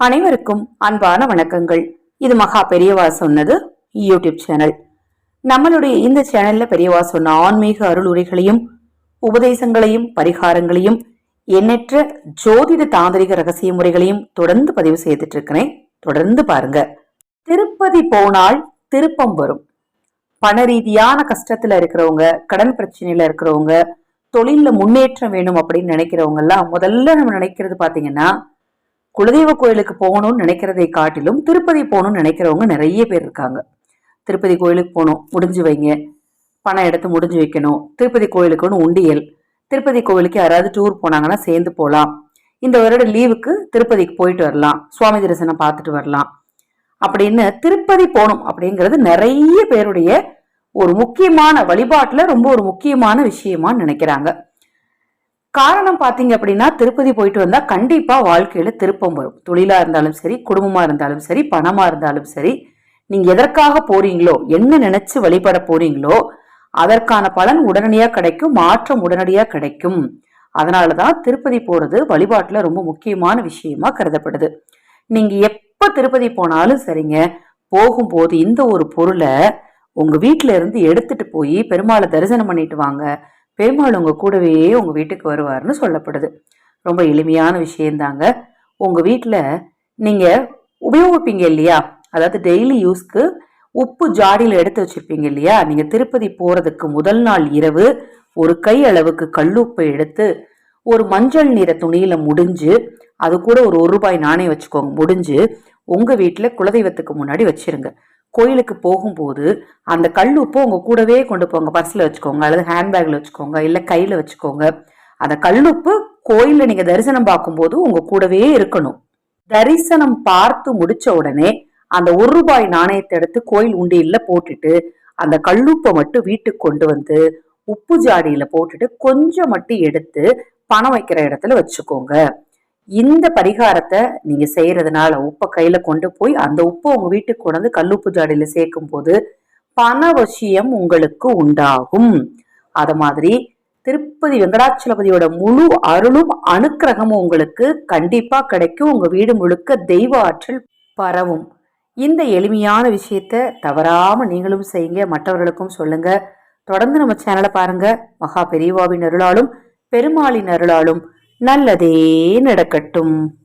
அனைவருக்கும் அன்பான வணக்கங்கள். இது மகா பெரியவா சொன்னது யூடியூப் சேனல். நம்மளுடைய இந்த சேனல்ல பெரியவா சொன்ன ஆன்மீக அருள் உரைகளையும் உபதேசங்களையும் பரிகாரங்களையும் எண்ணற்ற ஜோதிட தாந்திரிக ரகசிய முறைகளையும் தொடர்ந்து பதிவு செய்துட்டு இருக்கிறேன் தொடர்ந்து பாருங்க. திருப்பதி போனால் திருப்பம் வரும். பண ரீதியான கஷ்டத்துல இருக்கிறவங்க கடன் பிரச்சனையில இருக்கிறவங்க தொழில்ல முன்னேற்றம் வேணும் அப்படின்னு நினைக்கிறவங்க எல்லாம் முதல்ல நம்ம நினைக்கிறது பாத்தீங்கன்னா குலதெய்வ கோயிலுக்கு போகணும்னு நினைக்கிறதை காட்டிலும் திருப்பதி போகணும்னு நினைக்கிறவங்க நிறைய பேர் இருக்காங்க. திருப்பதி கோயிலுக்கு போகணும் முடிஞ்சு வைங்க. பணம் எடுத்து முடிஞ்சு வைக்கணும். திருப்பதி கோயிலுக்குன்னு உண்டியல். திருப்பதி கோவிலுக்கு யாராவது டூர் போனாங்கன்னா சேர்ந்து போகலாம். இந்த வருட லீவுக்கு திருப்பதிக்கு போயிட்டு வரலாம். சுவாமி தரிசனம் பார்த்துட்டு வரலாம். அப்படின்னு திருப்பதி போகணும் அப்படிங்கிறது நிறைய பேருடைய ஒரு முக்கியமான வழிபாட்டில் ரொம்ப ஒரு முக்கியமான விஷயமா நினைக்கிறாங்க. காரணம் பார்த்தீங்க அப்படின்னா திருப்பதி போயிட்டு வந்தால் கண்டிப்பாக வாழ்க்கையில் திருப்பம் வரும். தொழிலாக இருந்தாலும் சரி குடும்பமாக இருந்தாலும் சரி பணமாக இருந்தாலும் சரி நீங்கள் எதற்காக போறீங்களோ என்ன நினைச்சு வழிபட போறீங்களோ அதற்கான பலன் உடனடியாக கிடைக்கும் மாற்றம் உடனடியாக கிடைக்கும். அதனாலதான் திருப்பதி போகிறது வழிபாட்டில் ரொம்ப முக்கியமான விஷயமா கருதப்படுது. நீங்கள் எப்போ திருப்பதி போனாலும் சரிங்க போகும்போது இந்த ஒரு பொருளை உங்கள் வீட்ல இருந்து எடுத்துட்டு போய் பெருமாளை தரிசனம் பண்ணிட்டு வாங்க. பெருமாள் உங்கள் கூடவே உங்கள் வீட்டுக்கு வருவார்னு சொல்லப்படுது. ரொம்ப எளிமையான விஷயந்தாங்க. உங்கள் வீட்டில் நீங்கள் உபயோகிப்பீங்க இல்லையா? அதாவது டெய்லி யூஸ்க்கு உப்பு ஜாடியில் எடுத்து வச்சுருப்பீங்க இல்லையா? நீங்கள் திருப்பதி போகிறதுக்கு முதல் நாள் இரவு ஒரு கை அளவுக்கு கல்லுப்பை எடுத்து ஒரு மஞ்சள் நிற துணியில் முடிஞ்சு அது கூட ஒரு ஒரு ரூபாய் நாணயம் வச்சுக்கோங்க முடிஞ்சு உங்கள் வீட்டில் குலதெய்வத்துக்கு முன்னாடி வச்சிருங்க. கோயிலுக்கு போகும்போது அந்த கல் உப்பு உங்க கூடவே கொண்டு போங்க. பர்ஸ்ல வச்சுக்கோங்க அல்லது ஹேண்ட்பேக்ல வச்சுக்கோங்க இல்ல கையில வச்சுக்கோங்க. அந்த கல்லுப்பு கோயிலில் நீங்க தரிசனம் பார்க்கும்போது உங்க கூடவே இருக்கணும். தரிசனம் பார்த்து முடிச்ச உடனே அந்த ஒரு ரூபாய் நாணயத்தை எடுத்து கோயில் உண்டியல்ல போட்டுட்டு அந்த கல்லுப்பை மட்டும் வீட்டுக்கு கொண்டு வந்து உப்பு ஜாடியில போட்டுட்டு கொஞ்சம் மட்டும் எடுத்து பணம் வைக்கிற இடத்துல வச்சுக்கோங்க. இந்த பரிகாரத்தை நீங்க செய்யறதுனால உப்பை கையில கொண்டு போய் அந்த உப்பை உங்க வீட்டுக்கு கொண்டு வந்து கல்லுப்பு ஜாடியில சேர்க்கும் போது பணவசியம் உங்களுக்கு உண்டாகும். அத மாதிரி திருப்பதி வெங்கடாச்சலபதியோட முழு அருளும் அனுக்கிரகமும் உங்களுக்கு கண்டிப்பா கிடைக்கும். உங்க வீடு முழுக்க தெய்வ ஆற்றல் பரவும். இந்த எளிமையான விஷயத்த தவறாம நீங்களும் செய்யுங்க மற்றவர்களுக்கும் சொல்லுங்க. தொடர்ந்து நம்ம சேனலை பாருங்க. மகா பெரியவாவின் அருளாலும் பெருமாளின் அருளாலும் நல்லதே நடக்கட்டும்.